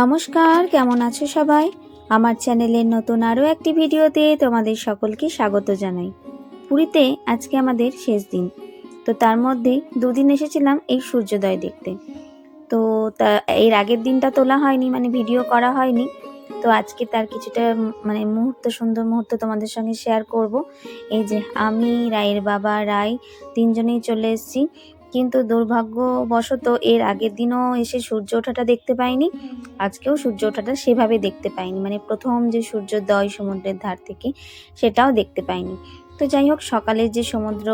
নমস্কার, কেমন আছো সবাই? আমার চ্যানেলের নতুন আরও একটি ভিডিওতে তোমাদের সকলকে স্বাগত জানাই। পুরীতে আজকে আমাদের শেষ দিন। তো তার মধ্যে দুদিন এসেছিলাম এই সূর্যোদয় দেখতে। তো তা, এর আগের দিনটা তোলা হয়নি মানে ভিডিও করা হয়নি। তো আজকে তার কিছুটা মানে মুহূর্ত, সুন্দর মুহূর্ত তোমাদের সঙ্গে শেয়ার করব। এই যে আমি, রায়ের বাবা, রায়, তিনজনেই চলে এসেছি। কিন্তু দুর্ভাগ্যবশত এর আগের দিনও এসে সূর্য ওঠাটা দেখতে পাইনি। আজকেও সূর্য ওঠাটা সেভাবে দেখতে পাইনি। মানে প্রথম যে সূর্যোদয় সমুদ্রের ধার থেকে সেটাও দেখতে পাইনি। তো যাই হোক, সকালের যে সমুদ্র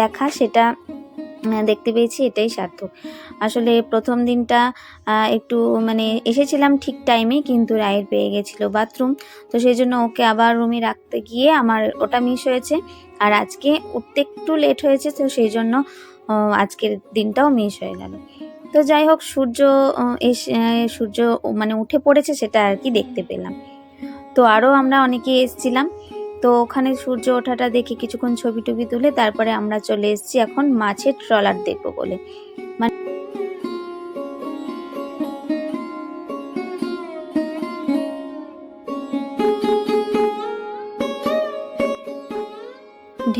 দেখা সেটা দেখতে পেয়েছি, এটাই সার্থক। আসলে প্রথম দিনটা একটু মানে এসেছিলাম ঠিক টাইমে কিন্তু রায়ের পেয়ে গেছিল বাথরুম তো সেই জন্য ওকে আবার রুমে রাখতে গিয়ে আমার ওটা মিস হয়েছে। আর আজকে উঠতে একটু লেট হয়েছে, তো সেই জন্য আজকের দিনটাও মিস হয়ে গেল। তো যাই হোক, সূর্য এসে সূর্য মানে উঠে পড়েছে সেটা আর কি দেখতে পেলাম। তো আরও আমরা অনেকে এসছিলাম। তো ওখানে সূর্য ওঠাটা দেখে কিছুক্ষণ ছবি টবি তুলে তারপরে আমরা চলে এসেছি এখন মাছের ট্রলার দেখব বলে।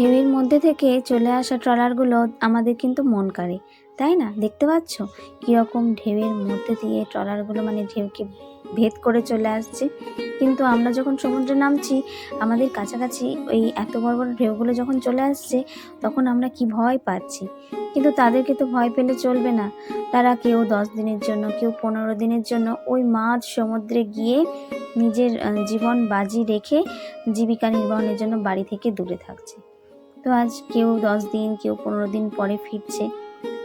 ঢেউয়ের মধ্যে থেকে চলে আসা ট্রলারগুলো আমাদের কিন্তু মন কাড়ে, তাই না? দেখতে পাচ্ছ? কীরকম ঢেউয়ের মধ্যে দিয়ে ট্রলারগুলো মানে ঢেউকে ভেদ করে চলে আসছে। কিন্তু আমরা যখন সমুদ্রে নামছি, আমাদের কাছাকাছি ওই এত বড় বড় ঢেউগুলো যখন চলে আসছে, তখন আমরা কি ভয় পাচ্ছি? কিন্তু তাদেরকে তো ভয় পেলে চলবে না। তারা কেউ দশ দিনের জন্য, কেউ পনেরো দিনের জন্য ওই মাছ সমুদ্রে গিয়ে নিজের জীবন বাজি রেখে জীবিকা নির্বাহনের জন্য বাড়ি থেকে দূরে থাকছে। তো আজ কেউ দশ দিন, কেউ পনেরো দিন পরে ফিরছে।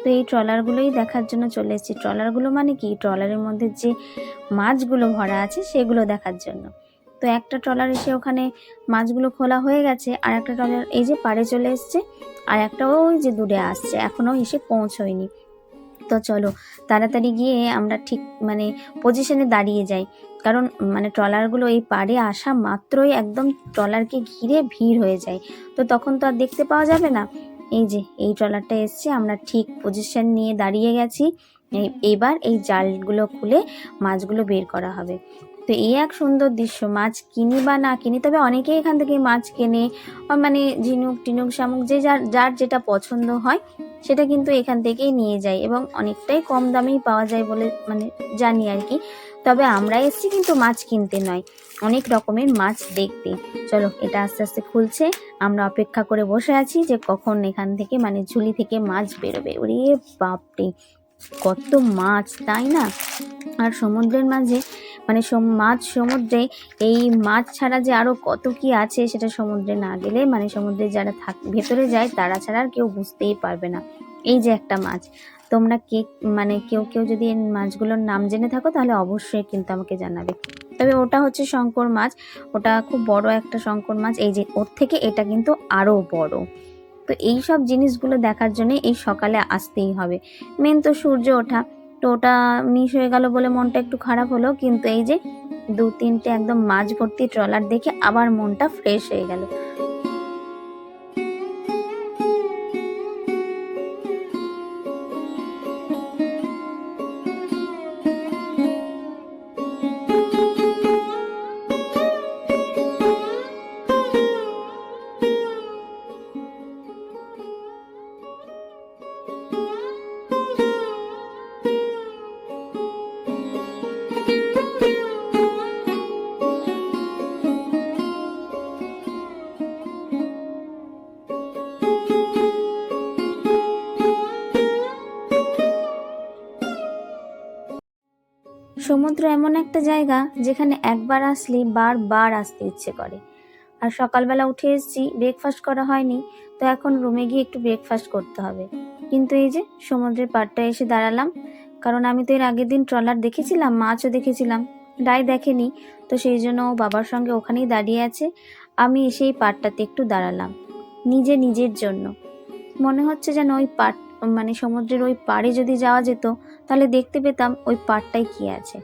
তো এই ট্রলারগুলোই দেখার জন্য চলে এসেছি। ট্রলারগুলো মানে কি? ট্রলারের মধ্যে যে মাছগুলো ভরা আছে, সেগুলো দেখার জন্য। তো একটা ট্রলার এসে ওখানে মাছগুলো খোলা হয়ে গেছে, আর একটা ট্রলার এই যে পাড়ে চলে এসছে, আর একটা ওই যে দূরে আসছে, এখনও এসে পৌঁছয়নি। তো চলো, তাড়াতাড়ি গিয়ে আমরা ঠিক মানে পজিশনে দাঁড়িয়ে যাই। কারণ মানে ট্রলারগুলো এই পাড়ে আসা মাত্রই একদম ট্রলারকে ঘিরে ভিড় হয়ে যায়। তো তখন তো আর দেখতে পাওয়া যাবে না। এই যে, এই ট্রলারটা এসছে, আমরা ঠিক পজিশন নিয়ে দাঁড়িয়ে গেছি। এবার এই জালগুলো খুলে মাছগুলো বের করা হবে। তো এই এক সুন্দর দৃশ্য, মাছ কিনি বা না কিনি, তবে অনেকেই এখান থেকে মাছ কেনে মানে ঝিনুক টিনুক শামুক যে যার যার যেটা পছন্দ হয়, সেটা কিন্তু এখান থেকেই নিয়ে যায় এবং অনেকটাই কম দামেই পাওয়া যায় বলে মানে জানি আর কি। তবে আমরা এসেছি কিন্তু মাছ কিনতে নয়। অনেক রকমের মাছ দেখতে। চলো, এটা আস্তে আস্তে খুলছে। আমরা অপেক্ষা করে বসে আছি যে কখন এখান থেকে মানে ঝুলি থেকে মাছ বেরোবে। ওরে বাপরে, কত মাছ, তাই না? আর সমুদ্রের মাঝে মানে মাছ সমুদ্রে, এই মাছ ছাড়া যে আরও কত কি আছে সেটা সমুদ্রে না গেলে মানে সমুদ্রে যারা থাক, ভেতরে যায়, তারা ছাড়া আর কেউ বুঝতেই পারবে না। এই যে একটা মাছ। তোমরা কে মানে কেউ কেউ যদি মাছগুলোর নাম জেনে থাকো, তাহলে অবশ্যই কিন্তু আমাকে জানাবে। তবে ওটা হচ্ছে শঙ্কর মাছ। ওটা খুব বড় একটা শঙ্কর মাছ। এই যে ওর থেকে এটা কিন্তু আরও বড়। তো এই সব জিনিসগুলো দেখার জন্য এই সকালে আসতেই হবে। মেন তো সূর্য ওঠা। তো ওটা মিস হয়ে গেল বলে মনটা একটু খারাপ হলো। কিন্তু এই যে দু তিনটে একদম মাছ ভর্তি ট্রলার দেখে আবার মনটা ফ্রেশ হয়ে গেল। সমুদ্র এমন একটা জায়গা যেখানে একবার আসলে বারবার আসতে ইচ্ছে করে। আর সকালবেলা উঠে এসেছি ব্রেকফাস্ট করা হয়নি, তো এখন রুমে গিয়ে একটু ব্রেকফাস্ট করতে হবে। কিন্তু এই যে সমুদ্রের পাড়টা এসে দাঁড়ালাম, কারণ আমি তো এর আগের দিন ট্রলার দেখেছিলাম, মাছও দেখেছিলাম ডাই দেখেনি। তো সেই জন্য ও বাবার সঙ্গে ওখানেই দাঁড়িয়ে আছে, আমি এসে এই পাড়টাতে একটু দাঁড়ালাম, নিজে নিজের জন্য। মনে হচ্ছে যেন ওই পাট মানে সমুদ্রের ওই পাড়ে যদি যাওয়া যেত, তাহলে দেখতে পেতাম ওই পাড়টায় কি আছে।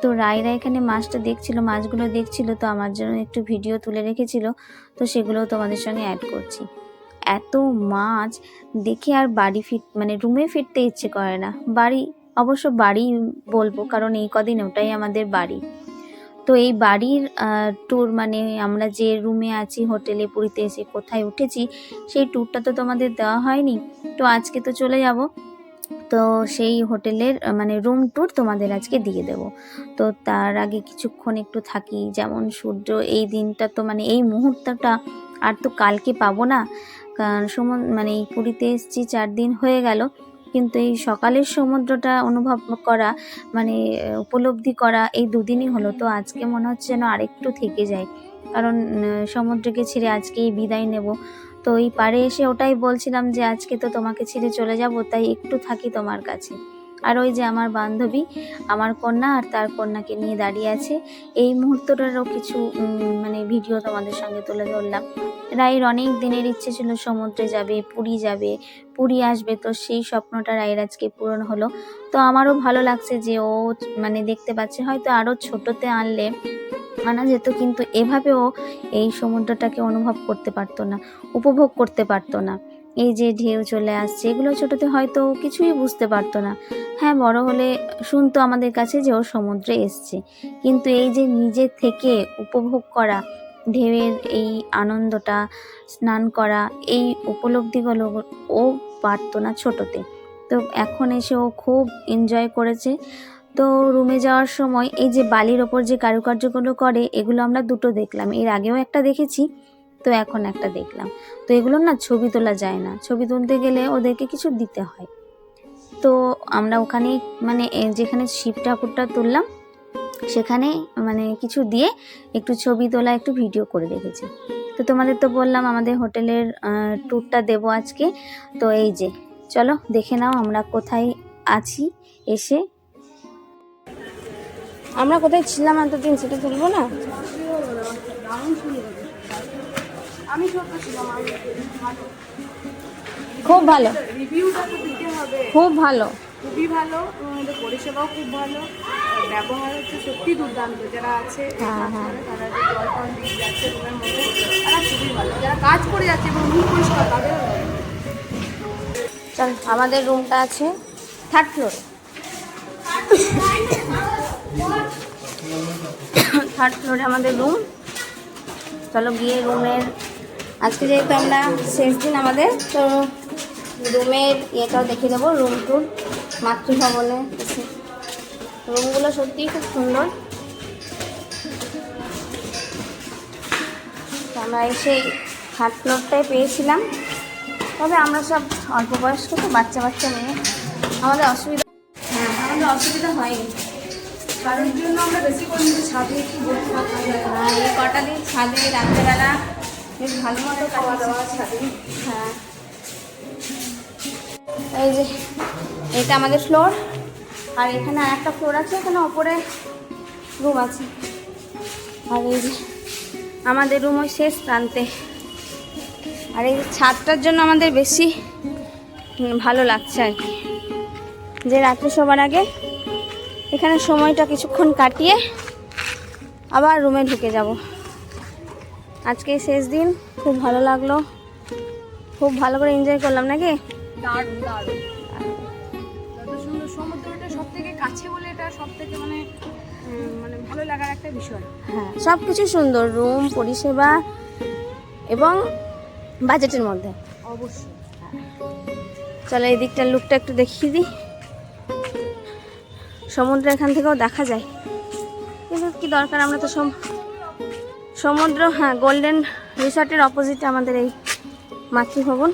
তো রায়রা এখানে মাছটা দেখছিল, মাছগুলো দেখছিল, তো আমার জন্য একটু ভিডিও তুলে রেখেছিল, তো সেগুলো তোমাদের সঙ্গে অ্যাড করছি। এত মাছ দেখে আর বাড়ি ফিট মানে রুমে ফিরতে ইচ্ছে করে না। বাড়ি, অবশ্য বাড়ি বলব, কারণ এই কদিন ওটাই আমাদের বাড়ি। তো এই বাড়ির ট্যুর মানে আমরা যে রুমে আছি হোটেলে পুরীতে এসে কোথায় উঠেছি, সেই ট্যুরটা তো তোমাদের দেওয়া হয়নি। তো আজকে তো চলে যাব। তো সেই হোটেলের মানে রুম ট্যুর তোমাদের আজকে দিয়ে দেব। তো তার আগে কিছুক্ষণ একটু থাকি, যেমন সূর্য এই দিনটা তো মানে এই মুহূর্তটা আর তো কালকে পাবো না। কারণ সমুদ্র মানে এই পুরীতে এসেছি চার দিন হয়ে গেল, কিন্তু এই সকালের সমুদ্রটা অনুভব করা মানে উপলব্ধি করা এই দুদিনই হলো। তো আজকে মনে হচ্ছে যেন আরেকটু থেকে যায়। কারণ সমুদ্রকে ছেড়ে আজকেই বিদায় নেব। তো এই পাড়ে এসে ওটাই বলছিলাম যে আজকে তো তোমাকে ছেড়ে চলে যাব, তাই একটু থাকি তোমার কাছে। আর ওই যে আমার বান্ধবী, আমার কন্যা আর তার কন্যাকে নিয়ে দাঁড়িয়ে আছে। এই মুহূর্তটারও কিছু মানে ভিডিও তোমাদের সঙ্গে তুলে ধরলাম। রায়ের অনেক দিনের ইচ্ছে ছিল সমুদ্রে যাবে, পুরী যাবে, পুরী আসবে, তো সেই স্বপ্নটা রায়ের আজকে পূরণ হলো। তো আমারও ভালো লাগছে যে ও মানে দেখতে পাচ্ছে, হয়তো আরও ছোটোতে আনলে আনা যেত, কিন্তু এভাবেও এই সমুদ্রটাকে অনুভব করতে পারতো না, উপভোগ করতে পারতো না। এই যে ঢেউ চলে আসছে, এগুলো ছোটোতে হয়তো কিছুই বুঝতে পারতো না। হ্যাঁ বড় হলে শুনতো আমাদের কাছে যে ও সমুদ্রে এসছে। কিন্তু এই যে নিজে থেকে উপভোগ করা, ঢেউয়ের এই আনন্দটা, স্নান করা, এই উপলব্ধিগুলো ও পারতো না ছোটোতে। তো এখন এসে ও খুব এনজয় করেছে। তো রুমে যাওয়ার সময় এই যে বালির ওপর যে কারুকার্যগুলো করে, এগুলো আমরা দুটো দেখলাম। এর আগেও একটা দেখেছি। তো এখন একটা দেখলাম। তো এগুলো না ছবি তোলা যায় না। ছবি তুলতে গেলে ওদেরকে কিছু দিতে হয়। তো আমরা ওখানে মানে যেখানে শিব ঠাকুরটা তুললাম, সেখানে মানে কিছু দিয়ে একটু ছবি তোলা, একটু ভিডিও করে রেখেছি। তো তোমাদের তো বললাম আমাদের হোটেলের ট্যুরটা দেবো আজকে। তো এই যে, চলো দেখে নাও আমরা কোথায় আছি, এসে। আমরা কোথায় ছিলাম এতদিন সেটা তুলবো না? আমি ছোট ছিলাম আমি ভালো। খুব ভালো। রিভিউটা তো দিতে হবে। খুব ভালো। খুবই ভালো আমাদের পরিষেবাও খুব ভালো। ব্যবহার হচ্ছে সত্যি দুর্দান্ত। যারা আছে হ্যাঁ, হ্যাঁ। তারা যে জল টল দিয়ে যাচ্ছে রুমের মধ্যে তারা খুবই ভালো। যারা কাজ করে যাচ্ছে এবং রুম পরিষ্কার তাদেরও ভালো। চল আমাদের রুমটা আছে থার্ড ফ্লোরে থার্ড ফ্লোরে আমাদের রুম চলো গিয়ে রুমের আজকে যেহেতু আমরা শেষ দিন আমাদের তো রুমের ইয়েটাও দেখিয়ে দেবো রুম টুর মাতৃভবনে রুমগুলো সত্যিই খুব সুন্দর। আমরা এসে থার্ড ফ্লোরটাই পেয়েছিলাম। তবে আমরা সব অল্প বয়স্ক তো বাচ্চা বাচ্চা মেয়ে আমাদের অসুবিধা হ্যাঁ আমাদের অসুবিধা হয়নি। কারোর জন্য আমরা বেশি করে ছাদে একটু বসে এই কটা দিন ছাদে রাত্রেবেলা হ্যাঁ। এই যে, এটা আমাদের ফ্লোর আর এখানে আর একটা ফ্লোর আছে, এখানে ওপরে রুম আছে। আর এই যে, আমাদের রুম ওই শেষ প্রান্তে। আর এই ছাদটার জন্য আমাদের বেশি ভালো লাগছে আর কি। যে রাত্রে শোবার আগে, এখানে সময়টা কিছুক্ষণ কাটিয়ে আবার রুমে ঢুকে যাব। আজকে শেষ দিন খুব ভালো লাগল। খুব ভালো করে এনজয় করলাম নাকি? দারুণ দারুণ। যত সুন্দর সমুদ্রটা সব থেকে কাছে বলে এটা সব থেকে মানে মানে ভালো লাগার একটা বিষয়। হ্যাঁ সব কিছু সুন্দর রুম পরিষেবা এবং বাজেটের মধ্যে। অবশ্যই। চলো এই দিকটার লুকটা একটু দেখিয়ে দিই। সমুদ্র এখান থেকেও দেখা যায়। কিন্তু কি দরকার? আমরা তো সম সমুদ্র হ্যাঁ গোল্ডেন রিসর্টের অপোজিটে আমাদের এই মাতৃভবন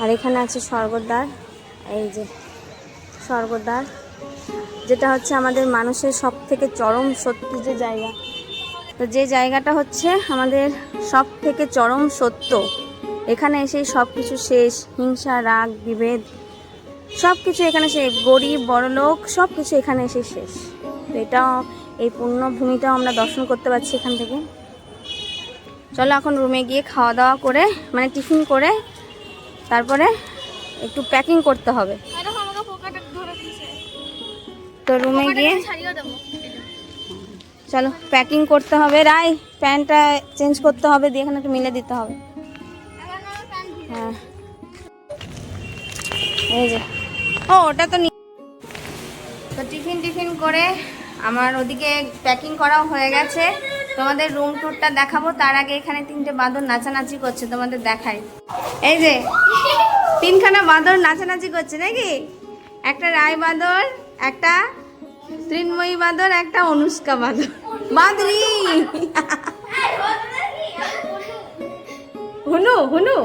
আর এখানে আছে স্বর্গদ্বার, এই যে স্বর্গদ্বার, যেটা হচ্ছে আমাদের মানুষের সব থেকে চরম সত্যি যে জায়গা। তো যে জায়গাটা হচ্ছে আমাদের সব থেকে চরম সত্য। এখানে এসেই সব কিছু শেষ, হিংসা, রাগ, বিভেদ সব কিছু এখানে সে গরিব, বড়লোক সব কিছু এখানে এসে শেষ। তো এটাও এই পুণ্যভূমিটাও আমরা দর্শন করতে পারছি এখান থেকে। চলো এখন রুমে গিয়ে খাওয়া দাওয়া করে মানে টিফিন করে তারপরে একটু প্যাকিং করতে হবে। তো রুমে গিয়ে চলো প্যাকিং করতে হবে। রাই প্যান্টটা চেঞ্জ করতে হবে দিয়ে এখানে একটু মিলে দিতে হবে। হ্যাঁ। এই যে। ও ওটা তো নি- তো টিফিন টিফিন করে আমার ওদিকে প্যাকিং করাও হয়ে গেছে। তোমাদের রুম ট্যুরটা দেখাবো তার আগে এখানে তিনটে বাঁদর নাচানাচি করছে তোমাদের দেখাই। এই যে তিনখানা বাঁদর নাচানাচি করছে নাকি? একটা রায় বাঁদর একটা তৃণময়ী বাঁদর একটা অনুষ্কা বাঁদর। বাঁদরি! হুনু হুনু।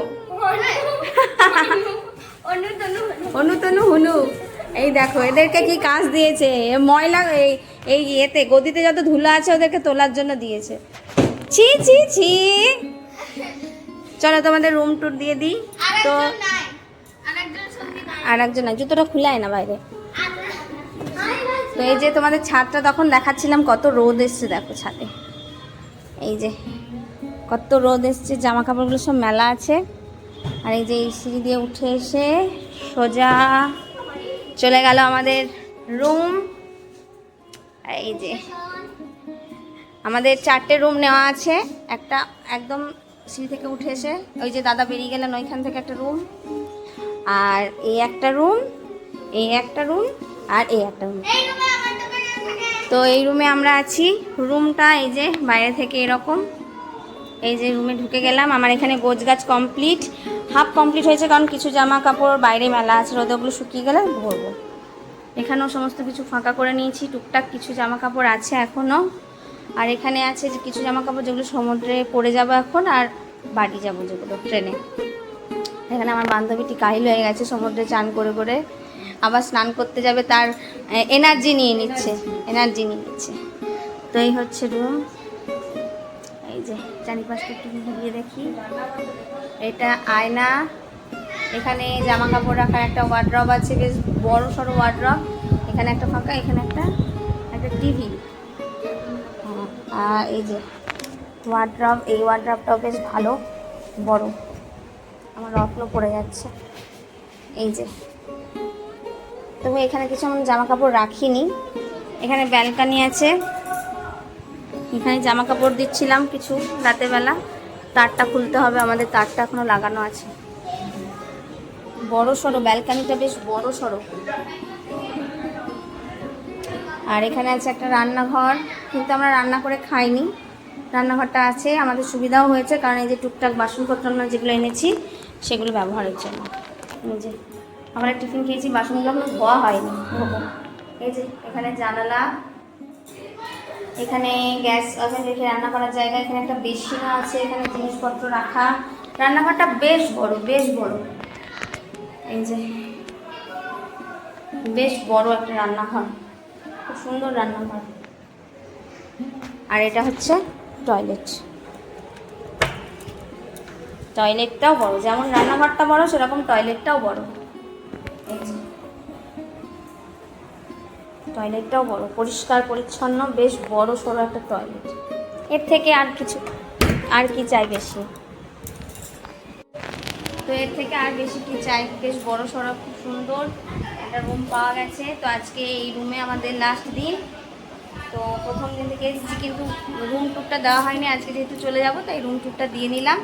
অনুতনু হুনু। এই দেখো এদেরকে কি কাজ দিয়েছে? ময়লা এই এই ইয়েতে গদিতে যত ধুলো আছে ওদেরকে তোলার জন্য দিয়েছে। ছি ছি ছি। চলো তোমাদের রুম ট্যুর দিয়ে দিই। তো আর একজন নাই। জুতোটা খুলাই না বাইরে। তো এই যে তোমাদের ছাদটা তখন দেখাচ্ছিলাম কত রোদ এসছে দেখো ছাদে। এই যে কত রোদ এসছে জামা কাপড়গুলো সব মেলা আছে। আর এই যে এই সিঁড়ি দিয়ে উঠে এসে সোজা চলে গেল আমাদের রুম এই যে আমাদের চারটে রুম নেওয়া আছে। একটা একদম সিঁড়ি থেকে উঠে এসে ওই যে দাদা বেরিয়ে গেলেন ওইখান থেকে একটা রুম আর এই একটা রুম এই একটা রুম আর এই একটা রুম তো এই রুমে আমরা আছি। রুমটা এই যে বাইরে থেকে এরকম। এই যে রুমে ঢুকে গেলাম। আমার এখানে গোছ গাছ কমপ্লিট হাফ কমপ্লিট হয়েছে কারণ কিছু জামা কাপড় বাইরে মেলা আছে, রোদে ওগুলো শুকিয়ে গেলে ভরবো। এখানেও সমস্ত কিছু ফাঁকা করে নিয়েছি, টুকটাক কিছু জামা কাপড় আছে এখনও আর এখানে আছে যে কিছু জামা কাপড় যেগুলো সমুদ্রে পড়ে যাব এখন আর বাড়ি যাব যেগুলো ট্রেনে। এখানে আমার বান্ধবীটি কাহিল হয়ে গেছে সমুদ্রে চান করে করে। আবার স্নান করতে যাবে, তার এনার্জি নিয়ে নিচ্ছে এনার্জি নিয়ে নিচ্ছে। তো এই হচ্ছে রুম যে চারিপাশটা একটু ঘুরিয়ে দেখি। এটা আয়না। এখানে জামা কাপড় রাখার একটা ওয়ার্ড্রব আছে, বেশ বড় সড়ো ওয়ার্ড্রব এখানে একটা ফাঁকা, এখানে একটা একটা টিভি আর এই যে ওয়ার্ড্রব এই ওয়ার্ড্রবটাও বেশ ভালো, বড়। আমার রত্ন পড়ে যাচ্ছে। এই যে। তবু এখানে কিছু আমি জামা কাপড় রাখিনি। এখানে ব্যালকানি আছে। এখানে জামা কাপড় দিচ্ছিলাম কিছু রাতের বেলা তারটা খুলতে হবে, আমাদের তারটা এখনও লাগানো আছে। বড় সড়ো, ব্যালকানিটা বেশ বড় সড়ো। আর এখানে আছে একটা রান্নাঘর, কিন্তু আমরা রান্না করে খাইনি। রান্নাঘরটা আছে, আমাদের সুবিধাও হয়েছে, কারণ এই যে টুকটাক বাসনপত্র আমরা যেগুলো এনেছি, সেগুলো ব্যবহারের জন্য। এই যে, আমরা টিফিন খেয়েছি, বাসনগুলো ধোয়া হয়নি। এই যে, এখানে জানালা এখানে গ্যাস ওভেন রেখে রান্না করার জায়গা, এখানে একটা বেসিনও আছে, এখানে জিনিসপত্র রাখা। রান্নাঘরটা বেশ বড় বেশ বড়। এই যে, বেশ বড় একটা রান্নাঘর, খুব সুন্দর রান্নাঘর। আর এটা হচ্ছে টয়লেট। টয়লেটটাও বড়, যেমন রান্নাঘরটা বড়, সেরকম টয়লেটটাও বড়। এই যে টয়লেটটাও বড়, পরিষ্কার, পরিচ্ছন্ন, বেশ বড় সড়ো একটা টয়লেট এর থেকে আর কিছু, আর কি চাই বেশি? তো এর থেকে আর বেশি কি চাই? বেশ বড় সড়ো খুব সুন্দর একটা রুম পাওয়া গেছে। তো আজকে এই রুমে আমাদের লাস্ট দিন। তো প্রথম দিন থেকে এসেছি কিন্তু রুম ট্যুরটা দেওয়া হয়নি। আজকে যেহেতু চলে যাব, তাই রুম ট্যুরটা দিয়ে নিলাম।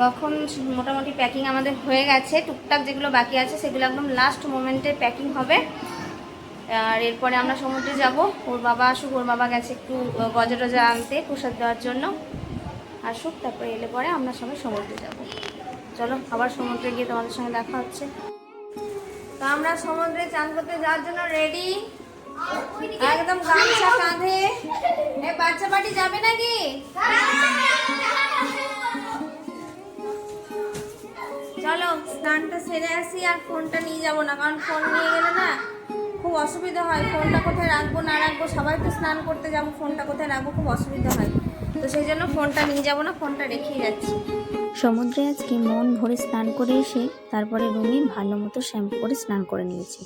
তখন মোটামুটি প্যাকিং আমাদের হয়ে গেছে। টুকটাক যেগুলো বাকি আছে, সেগুলো একদম লাস্ট মোমেন্টে প্যাকিং হবে। আর এরপরে আমরা সমুদ্রে যাব। ওর বাবা আসুক, ওর বাবা গেছে একটু গজা টজা আনতে, প্রসাদ দেওয়ার জন্য। আসুক, তারপরে এলে পরে আমরা সবাই সমুদ্রে যাব। চলো, আবার সমুদ্রে গিয়ে তোমাদের সঙ্গে দেখা হচ্ছে। তো আমরা সমুদ্রে চান করতে যাওয়ার জন্য রেডি একদম গামছা কাঁধে। এই বাচ্চা পার্টি যাবে নাকি? চলো স্নানটা সেরে আসি আর ফোনটা নিয়ে যাব না, কারণ ফোন নিয়ে গেলে না অসুবিধা হয়, ফোনটা কোথায় রাখব, না রাখব, সবাই তো স্নান করতে যাব, ফোনটা কোথায় রাখব, খুব অসুবিধা হয়। তো সেই জন্য ফোনটা নিয়ে যাব না, ফোনটা রেখেই যাচ্ছি। সমুদ্রে আজকে মন ভরে স্নান করে এসে তারপরে রুমে ভালো মতো শ্যাম্পু করে স্নান করে নিয়েছি।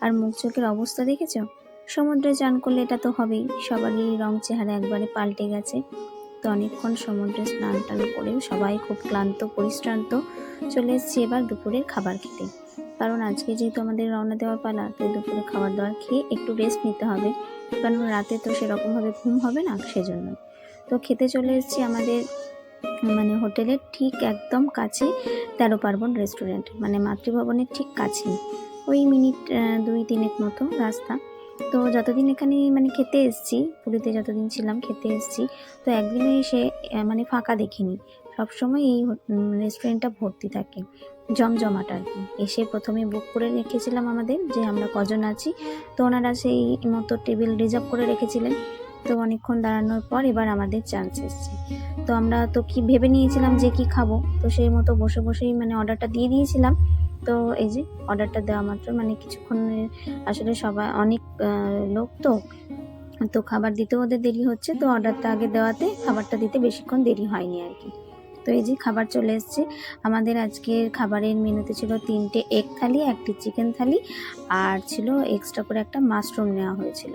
আর মুখ চোখের অবস্থা দেখেছ? সমুদ্রে চান করলে এটা তো হবেই। সবারই রং চেহারা একবারে পাল্টে গেছে। তো অনেকক্ষণ সমুদ্রে স্নান টান করে সবাই খুব ক্লান্ত, পরিশ্রান্ত চলে এসেছি এবার দুপুরের খাবার খেতে। কারণ আজকে যেহেতু আমাদের রওনা দেওয়ার পালা, তাই দুপুরে খাবার দাবার খেয়ে একটু রেস্ট নিতে হবে। কারণ রাতে তো সেরকমভাবে ঘুম হবে না সেজন্য। তো খেতে চলে এসেছি আমাদের মানে হোটেলের ঠিক একদম কাছে তেরো পার্বণ রেস্টুরেন্ট মানে মাতৃভবনের ঠিক কাছেই। ওই মিনিট দুই তিনেক মতো রাস্তা। তো যতদিন এখানে মানে খেতে এসেছি, পুরীতে যতদিন ছিলাম, খেতে এসেছি। তো একদিনে এসে মানে ফাঁকা দেখিনি। সবসময় এই রেস্টুরেন্টটা ভর্তি থাকে। জমজমাট আর কি। এসে প্রথমে বুক করে রেখেছিলাম আমাদের যে আমরা কজন আছি। তো ওনারা সেই মতো টেবিল রিজার্ভ করে রেখেছিলেন। তো অনেকক্ষণ দাঁড়ানোর পর এবার আমাদের চান্স এসছে। তো আমরা তো কি ভেবে নিয়েছিলাম যে কি খাব? তো সেই মতো বসে বসেই মানে অর্ডারটা দিয়ে দিয়েছিলাম। তো এই যে অর্ডারটা দেওয়া মাত্র মানে কিছুক্ষণের আসলে সবাই অনেক লোক তো। তো খাবার দিতেও ওদের দেরি হচ্ছে। তো অর্ডারটা আগে দেওয়াতে, খাবারটা দিতে বেশিক্ষণ দেরি হয়নি আর কি। তো এই যে খাবার চলে এসছে। আমাদের আজকের খাবারের মেনুতে ছিল তিনটে এগ থালি, একটি চিকেন থালি, আর ছিল এক্সট্রা করে একটা মাশরুম নেওয়া হয়েছিল।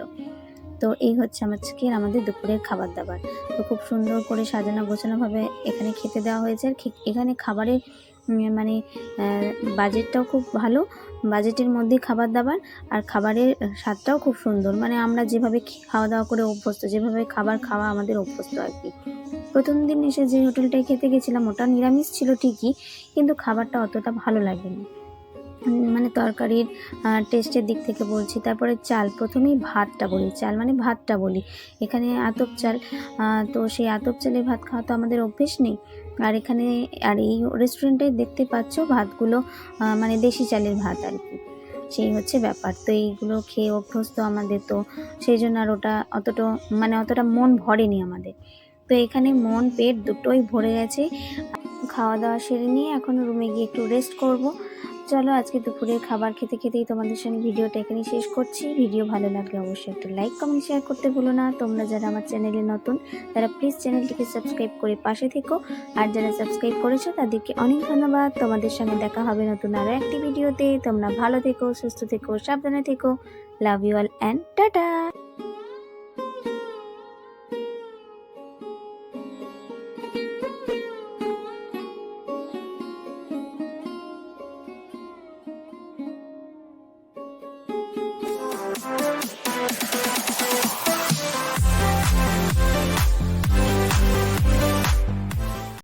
তো এই হচ্ছে আজকের আমাদের দুপুরের খাবার দাবার। তো খুব সুন্দর করে সাজানো গোছানোভাবে এখানে খেতে দেওয়া হয়েছে। আর এখানে খাবারের মানে বাজেটটাও খুব ভালো বাজেটের মধ্যে খাবার দাবার আর খাবারের স্বাদটাও খুব সুন্দর। মানে আমরা যেভাবে খাওয়া দাওয়া করে অভ্যস্ত, যেভাবে খাবার খাওয়া আমাদের অভ্যস্ত আর কি। প্রথম দিন এসে যে হোটেলটায় খেতে গেছিলাম, ওটা নিরামিষ ছিল ঠিকই, কিন্তু খাবারটা অতটা ভালো লাগেনি। মানে তরকারির টেস্টের দিক থেকে বলছি, তারপরে চাল, প্রথমেই ভাতটা বলি, চাল মানে ভাতটা বলি। এখানে আতপ চাল তো সেই আতপ চালের ভাত খাওয়া তো আমাদের অভ্যেস নেই। আর এখানে, আর এই রেস্টুরেন্টে দেখতে পাচ্ছ ভাতগুলো মানে দেশি চালের ভাত আর কি। সেই হচ্ছে ব্যাপার। তো এইগুলো খেয়ে অভ্যস্ত আমাদের তো, সেই জন্য আর ওটা অতটা মানে অতটা মন ভরেনি আমাদের। তো এখানে মন, পেট দুটোই ভরে গেছে। খাওয়া দাওয়া সেরে নিয়ে এখন রুমে গিয়ে একটু রেস্ট করব। চলো আজকে দুপুরের খাবার খেতে খেতেই তোমাদের সঙ্গে ভিডিওটা এখানে শেষ করছি। ভিডিও ভালো লাগলে অবশ্যই একটু লাইক কমেন্ট শেয়ার করতে ভুলো না। তোমরা যারা আমার চ্যানেলে নতুন, তারা প্লিজ চ্যানেলটিকে সাবস্ক্রাইব করে পাশে থেকো। আর যারা সাবস্ক্রাইব করেছ, তাদেরকে অনেক ধন্যবাদ। তোমাদের সঙ্গে দেখা হবে নতুন আরও একটি ভিডিওতে। তোমরা ভালো থেকো, সুস্থ থেকো, সাবধানে থেকো। Love you all and tata